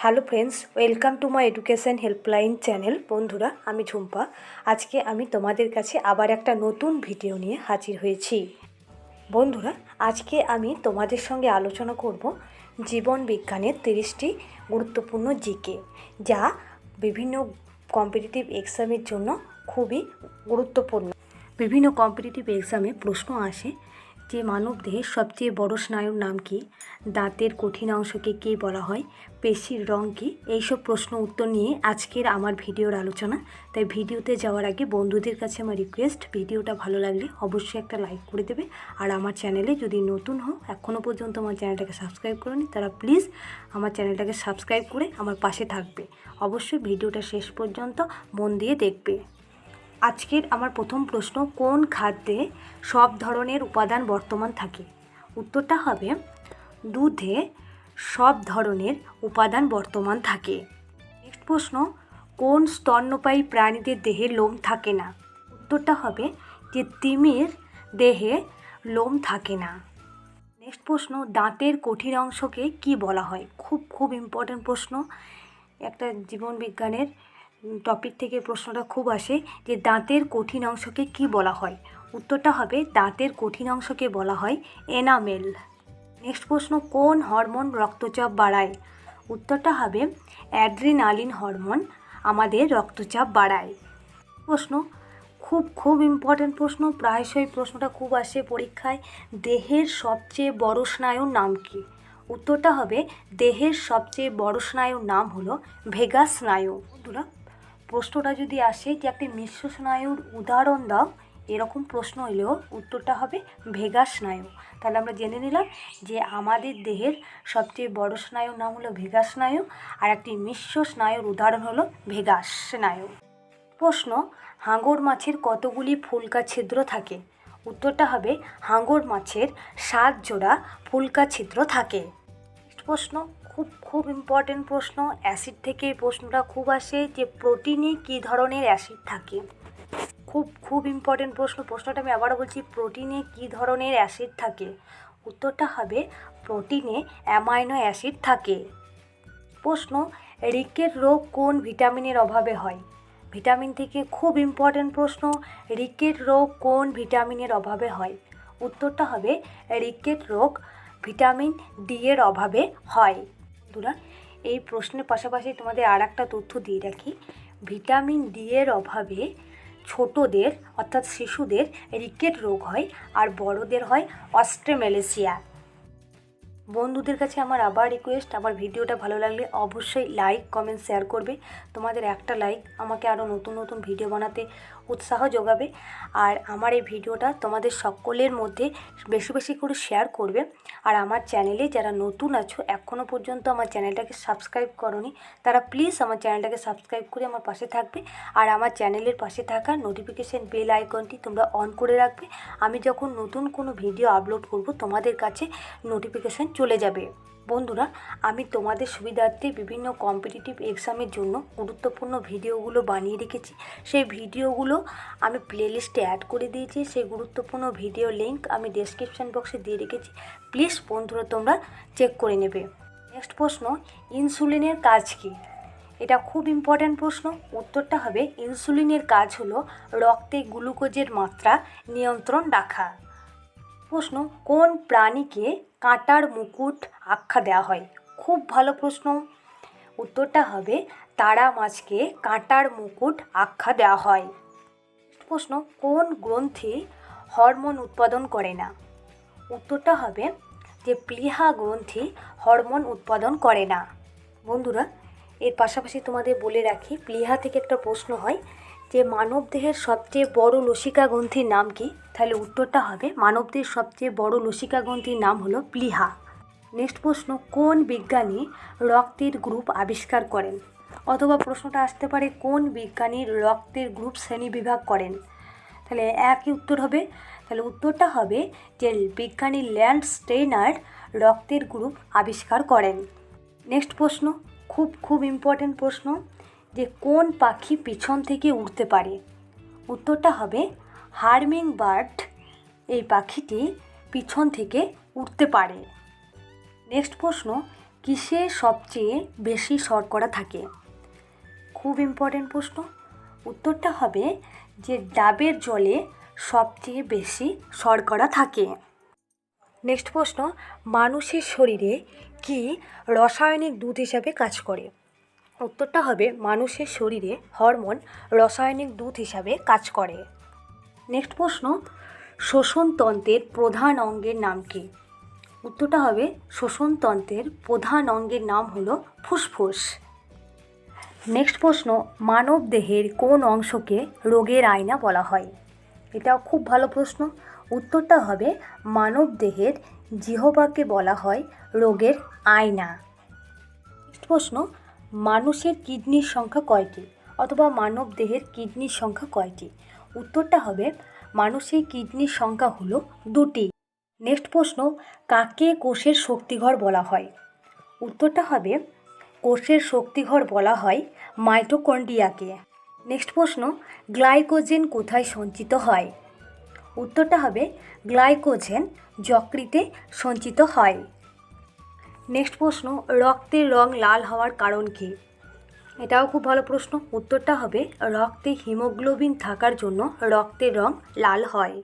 Hello friends welcome to my education helpline channel বন্ধুরা, আমি ঝুম্পা। আজকে আমি তোমাদের কাছে আবার একটা নতুন ভিডিও নিয়ে হাজির হয়েছি। বন্ধুরা, আজকে আমি তোমাদের সঙ্গে আলোচনা করব জীবন বিজ্ঞানের তিরিশটি গুরুত্বপূর্ণ জিকে, যা বিভিন্ন কম্পিটিটিভ এক্সামের জন্য খুবই গুরুত্বপূর্ণ। বিভিন্ন কম্পিটিটিভ এক্সামে প্রশ্ন আসে যে মানবদেহের সবচেয়ে বড় স্নায়ুর নাম কি? দাঁতের কঠিন অংশকে কী বলা হয়? পেশির রং কী? এইসব প্রশ্ন উত্তর নিয়ে আজকের আমার ভিডিওর আলোচনা। তাই ভিডিওতে যাওয়ার আগে বন্ধুদের কাছে আমার রিকোয়েস্ট ভিডিওটা ভালো লাগলে অবশ্যই একটা লাইক করে দেবে। আর আমার চ্যানেলে যদি নতুন হও এখনও পর্যন্ত আমার চ্যানেলটাকে সাবস্ক্রাইব করনি, তারা প্লিজ আমার চ্যানেলটাকে সাবস্ক্রাইব করে আমার পাশে থাকবে। অবশ্যই ভিডিওটা শেষ পর্যন্ত মন দিয়ে দেখবে। আজকের আমার প্রথম প্রশ্ন, কোন খাদ্যে সব ধরনের উপাদান বর্তমান থাকে? উত্তরটা হবে, দুধে সব ধরনের উপাদান বর্তমান থাকে। নেক্সট প্রশ্ন, কোন স্তন্যপায়ী প্রাণীদের দেহে লোম থাকে না? উত্তরটা হবে, যে তিমির দেহে লোম থাকে না। নেক্সট প্রশ্ন, দাঁতের কঠিন অংশকে কি বলা হয়? খুব খুব ইম্পর্ট্যান্ট প্রশ্ন। একটা জীবন বিজ্ঞানের টপিক থেকে প্রশ্নটা খুব আসে যে দাঁতের কঠিন অংশকে কি বলা হয়? উত্তরটা হবে দাঁতের কঠিন অংশকে বলা হয় এনামেল নেক্সট প্রশ্ন, কোন হরমোন রক্তচাপ বাড়ায়? উত্তরটা হবে অ্যাড্রিনালিন হরমোন, আমাদের রক্তচাপ বাড়ায়। প্রশ্ন, খুব খুব ইম্পর্ট্যান্ট প্রশ্ন, প্রায়শই প্রশ্নটা খুব আসে পরীক্ষায়, দেহের সবচেয়ে বড় স্নায়ুর নাম কী? উত্তরটা হবে দেহের সবচেয়ে বড় স্নায়ুর নাম হলো ভেগা স্নায়ু। বন্ধুরা প্রশ্নটা যদি আসে যে একটি মিশ্র স্নায়ুর উদাহরণ দাও, এরকম প্রশ্ন হলেও উত্তরটা হবে ভেগা স্নায়ু। তাহলে আমরা জেনে নিলাম যে আমাদের দেহের সবচেয়ে বড় স্নায়ুর নাম হলো ভেগা স্নায়ু, আর একটি মিশ্র স্নায়ুর উদাহরণ হলো ভেগাস স্নায়ু। প্রশ্ন হাঙর মাছের কতগুলি ফুলকা ছিদ্র থাকে? উত্তরটা হবে হাঙর মাছের সাত জোড়া ফুলকা ছিদ্র থাকে। প্রশ্ন খুব খুব ইম্পর্টেন্ট প্রশ্ন। অ্যাসিড থেকে প্রশ্নটা খুব আসে যে প্রোটিনে কী ধরনের অ্যাসিড থাকে। খুব খুব ইম্পর্টেন্ট প্রশ্ন। প্রশ্নটা আমি আবারও বলছি প্রোটিনে কী ধরনের অ্যাসিড থাকে? উত্তরটা হবে প্রোটিনে অ্যামাইনো অ্যাসিড থাকে। প্রশ্ন রিকেট রোগ কোন ভিটামিনের অভাবে হয়? ভিটামিন থেকে খুব ইম্পর্টেন্ট প্রশ্ন রিকেট রোগ কোন ভিটামিনের অভাবে হয়? উত্তরটা হবে রিকেট রোগ ভিটামিন ডি এর অভাবে হয়। বন্ধুরা, এই প্রশ্নের পাশাপাশি তোমাদের আর একটা তথ্য দিয়ে রাখি। ভিটামিন ডি এর অভাবে ছোটদের, অর্থাৎ শিশুদের, রিকেট রোগ হয় আর বড়দের হয় অস্ট্রেমেলেসিয়া। বন্ধুদের কাছে আমার আবার রিকোয়েস্ট আমার ভিডিওটা ভালো লাগলে অবশ্যই লাইক কমেন্ট শেয়ার করবে। তোমাদের একটা লাইক আমাকে আরও নতুন নতুন ভিডিও বানাতে উৎসাহ যোগাবে। আর আমার এই ভিডিওটা তোমাদের সকলের মধ্যে বেশি বেশি করে শেয়ার করবে। আর আমার চ্যানেলে যারা নতুন আছো এখনও পর্যন্ত আমার চ্যানেলটাকে সাবস্ক্রাইব করনি, তারা প্লিজ আমার চ্যানেলটাকে সাবস্ক্রাইব করে আমার পাশে থাকবে। আর আমার চ্যানেলের পাশে থাকা নোটিফিকেশান বেল আইকনটি তোমরা অন করে রাখবে। আমি যখন নতুন কোনো ভিডিও আপলোড করব, তোমাদের কাছে নোটিফিকেশান চলে যাবে। বন্ধুরা, আমি তোমাদের সুবিধার্থে বিভিন্ন কম্পিটিটিভ এক্সামের জন্য গুরুত্বপূর্ণ ভিডিওগুলো বানিয়ে রেখেছি। সেই ভিডিওগুলো আমি প্লেলিস্টে অ্যাড করে দিয়েছি। সেই গুরুত্বপূর্ণ ভিডিও লিঙ্ক আমি ডেসক্রিপশান বক্সে দিয়ে রেখেছি। প্লিজ বন্ধুরা, তোমরা চেক করে নেবে। নেক্সট প্রশ্ন ইনসুলিনের কাজ কী? এটা খুব ইম্পর্ট্যান্ট প্রশ্ন। উত্তরটা হবে ইনসুলিনের কাজ হলো রক্তে গ্লুকোজের মাত্রা নিয়ন্ত্রণ রাখা। প্রশ্ন, কোন প্রাণীকে কাঁটার মুকুট আখ্যা দেওয়া হয়। খুব ভালো প্রশ্ন। উত্তরটা হবে, তারা মাছকে কাঁটার মুকুট আখ্যা দেওয়া হয়। প্রশ্ন, কোন গ্রন্থি হরমোন উৎপাদন করে না? উত্তরটা হবে যে, প্লিহা গ্রন্থি হরমোন উৎপাদন করে না। বন্ধুরা, এর পাশাপাশি তোমাদের বলে রাখি, প্লিহা থেকে একটা প্রশ্ন হয় যে মানবদেহের সবচেয়ে বড় লসিকা গ্রন্থির নাম কি? তাহলে উত্তরটা হবে মানবদেহের সবচেয়ে বড় লসিকা গ্রন্থির নাম হলো প্লিহা। নেক্সট প্রশ্ন, কোন বিজ্ঞানী রক্তের গ্রুপ আবিষ্কার করেন? অথবা প্রশ্নটা আসতে পারে, কোন বিজ্ঞানী রক্তের গ্রুপ শ্রেণি বিভাগ করেন? তাহলে একই উত্তর হবে। তাহলে উত্তরটা হবে যে বিজ্ঞানী ল্যান্ড স্টেইনার রক্তের গ্রুপ আবিষ্কার করেন। নেক্সট প্রশ্ন, খুব খুব ইম্পর্ট্যান্ট প্রশ্ন। যে কোন পাখি পিছন থেকে উড়তে পারে। উত্তরটা হবে হার্মিং বার্ড এই পাখিটি পিছন থেকে উঠতে পারে। নেক্সট প্রশ্ন, কিসে সবচেয়ে বেশি শর্করা থাকে? খুব ইম্পর্টেন্ট প্রশ্ন। উত্তরটা হবে যে ডাবের জলে সবচেয়ে বেশি শর্করা থাকে। নেক্সট প্রশ্ন, মানুষের শরীরে কি রাসায়নিক দুধ হিসাবে কাজ করে? উত্তরটা হবে মানুষের শরীরে হরমোন রাসায়নিক দুধ হিসাবে কাজ করে। নেক্সট প্রশ্ন শ্বসনতন্ত্রের প্রধান অঙ্গের নাম কি? উত্তরটা হবে শ্বসনতন্ত্রের প্রধান অঙ্গের নাম হলো ফুসফুস। নেক্সট প্রশ্ন, মানব দেহের কোন অংশকে রোগের আয়না বলা হয়? এটাও খুব ভালো প্রশ্ন। উত্তরটা হবে, মানব দেহের জিহবাকে বলা হয় রোগের আয়না। নেক্সট প্রশ্ন মানুষের কিডনির সংখ্যা কয়টি অথবা মানব দেহের কিডনির সংখ্যা কয়টি? উত্তরটা হবে, মানুষের কিডনির সংখ্যা হলো দুটি। নেক্সট প্রশ্ন, কাকে কোষের শক্তিঘর বলা হয়? উত্তরটা হবে, কোষের শক্তিঘর বলা হয় মাইটোকন্ডিয়াকে নেক্সট প্রশ্ন, গ্লাইকোজেন কোথায় সঞ্চিত হয়? উত্তরটা হবে, গ্লাইকোজেন যকৃতে সঞ্চিত হয়। নেক্সট প্রশ্ন রক্তের রং লাল হওয়ার কারণ কী? এটাও খুব ভালো প্রশ্ন। উত্তরটা হবে, রক্তে হিমোগ্লোবিন থাকার জন্য রক্তের রং লাল হয়।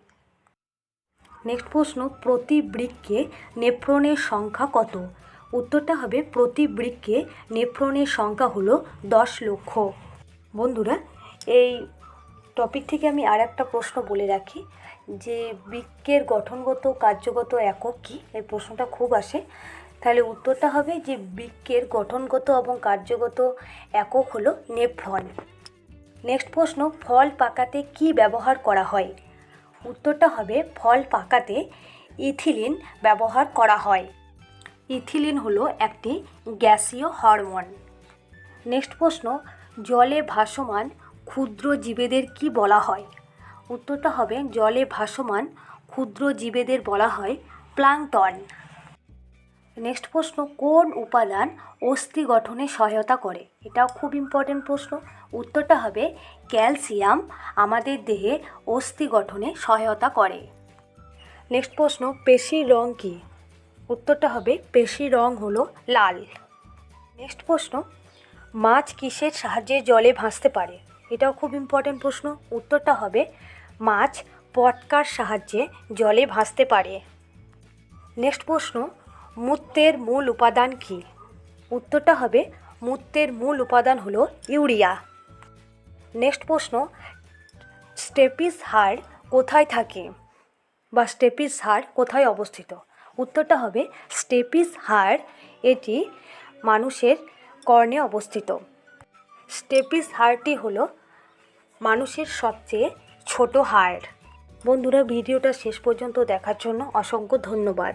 নেক্সট প্রশ্ন, প্রতি বৃক্ষে নেফ্রনের সংখ্যা কত? উত্তরটা হবে, প্রতি বৃক্ষে নেফ্রনের সংখ্যা হলো দশ লক্ষ। বন্ধুরা, এই টপিক থেকে আমি আর একটা প্রশ্ন বলে রাখি, যে বৃক্ষের গঠনগত, কার্যগত একক কী? এই প্রশ্নটা খুব আসে। তাহলে উত্তরটা হবে যে বৃক্ষের গঠনগত এবং কার্যগত একক হলো নেফ্রন নেক্সট প্রশ্ন, ফল পাকাতে কি ব্যবহার করা হয়? উত্তরটা হবে ফল পাকাতে ইথিলিন ব্যবহার করা হয়। ইথিলিন হলো একটি গ্যাসীয় হরমোন। নেক্সট প্রশ্ন, জলে ভাসমান ক্ষুদ্র জীবেদের কি বলা হয়? উত্তরটা হবে জলে ভাসমান ক্ষুদ্র জীবেদের বলা হয় প্লাংটন। নেক্সট প্রশ্ন, কোন উপাদান অস্থি গঠনে সহায়তা করে? এটাও খুব ইম্পর্টেন্ট প্রশ্ন। উত্তরটা হবে ক্যালসিয়াম, আমাদের দেহে অস্থি গঠনে সহায়তা করে। নেক্সট প্রশ্ন পেশির রং কী? উত্তরটা হবে পেশির রং হলো লাল। নেক্সট প্রশ্ন, মাছ কিসের সাহায্যে জলে ভাসতে পারে? এটাও খুব ইম্পর্টেন্ট প্রশ্ন। উত্তরটা হবে মাছ পটকার সাহায্যে জলে ভাসতে পারে। নেক্সট প্রশ্ন মূত্রের মূল উপাদান কী? উত্তরটা হবে মূত্রের মূল উপাদান হলো ইউরিয়া। নেক্সট প্রশ্ন, স্টেপিস হাড় কোথায় থাকে? বা স্টেপিস হাড় কোথায় অবস্থিত? উত্তরটা হবে, স্টেপিস হাড় এটি মানুষের কর্ণে অবস্থিত। স্টেপিস হাড়টি হলো মানুষের সবচেয়ে ছোট হাড়। বন্ধুরা, ভিডিওটা শেষ পর্যন্ত দেখার জন্য অসংখ্য ধন্যবাদ।